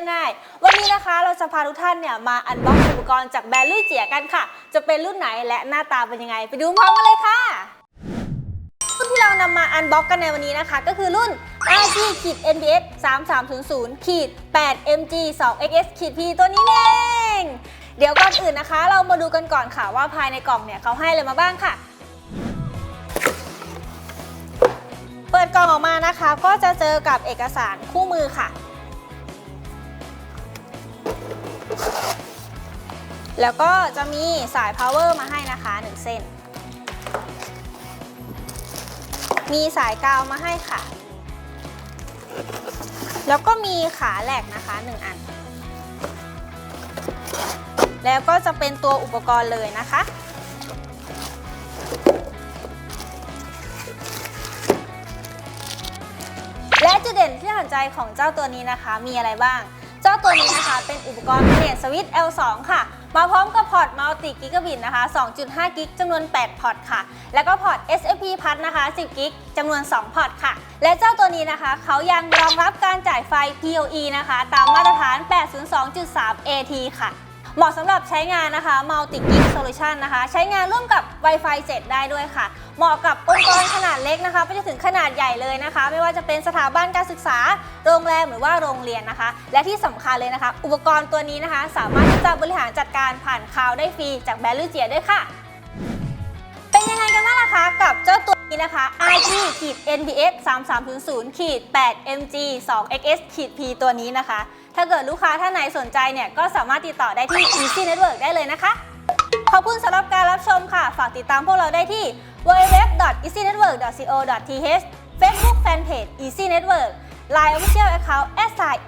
รื่องง่าย วันนี้นะคะเราจะพาทุกท่านเนี่ยมาอันบ็อกอุปกรณ์จากแบรนด์ลุยเจียกันค่ะ จะเป็นรุ่นไหนและหน้าตาเป็นยังไง ไปดูพร้อมกันเลยค่ะรุ่นที่เรานำมาอันบ็อกกันในวันนี้นะคะ ก็คือรุ่น RG ขีด NBS 3300 8 MG 2 XS P ตัวนี้เองเดี๋ยวก่อนอื่นนะคะ เรามาดูกันก่อนค่ะว่าภายในกล่องเนี่ยเขาให้อะไรมาบ้างค่ะเปิดกล่องออกมานะคะ ก็จะเจอกับเอกสารคู่มือค่ะ แล้วก็จะมีสาย power มาให้นะคะ 1 เส้น มีสายกาวมาให้ค่ะ แล้วก็มีขาแหลกนะคะ 1 อัน แล้วก็จะเป็นตัวอุปกรณ์เลยนะคะ และจุดเด่นที่น่าสนใจของเจ้าตัวนี้นะคะ มีอะไรบ้าง เจ้าตัวนี้นะคะเป็นอุปกรณ์เปลี่ยนสวิตช์ L2 ค่ะ มาพร้อมกับพอร์ตมัลติกิกะบิตนะคะ 2.5 กิกจำนวน 8 พอร์ตค่ะ แล้วก็พอร์ต SFP พัดนะคะ 10 กิกจำนวน 2 พอร์ตค่ะ และเจ้าตัวนี้นะคะ เขายังรองรับการจ่ายไฟ PoE นะคะ ตามมาตรฐาน 802.3 AT ค่ะ เหมาะสำหรับใช้งานนะคะ Multi Gig Solution นะคะ ใช้งานร่วมกับ Wi-Fi 7 ได้ด้วยค่ะ เหมาะกับองค์กรขนาดเล็กนะคะไปจนถึงขนาดใหญ่เลยนะคะ ไม่ว่าจะเป็นสถาบันการศึกษา โรงแรมหรือว่าโรงเรียนนะคะ และที่สำคัญเลยนะคะ อุปกรณ์ตัวนี้นะคะ สามารถที่จะบริหารจัดการผ่านคลาวด์ได้ฟรีจากแบรนด์ลูเจียด้วยค่ะ ไงกันบ้างล่ะคะ กับเจ้าตัวนี้นะคะ RG ขีด NBS 3300 8 MG 2 XS ขีด P ตัวนี้นะคะ ถ้าเกิดลูกค้าท่านไหนสนใจเนี่ย ก็สามารถติดต่อได้ที่ Easy Network ได้เลยนะคะ ขอบคุณสำหรับการรับชมค่ะ ฝากติดตามพวกเราได้ที่ www.easynetwork.co.th Facebook Fanpage Easy Network Line Official Account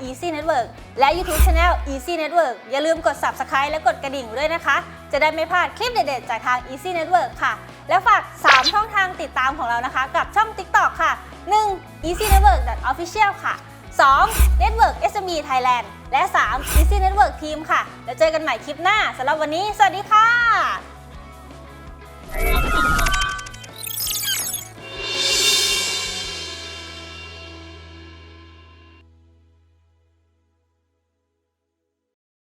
Easy Network และ YouTube Channel Easy Network อย่าลืมกด Subscribe และกดกระดิ่งด้วยนะคะ จะได้ไม่พลาดคลิปเด็ดๆ จากทาง Easy Network ค่ะ และฝาก 3 ช่องทางติดตามของเรานะคะ กับช่อง TikTok ค่ะ 1. Easy Network Official ค่ะ 2. Network SME Thailand และ 3. Easy Network Team ค่ะ แล้วเจอกันใหม่คลิปหน้าสำหรับวันนี้ สวัสดีค่ะ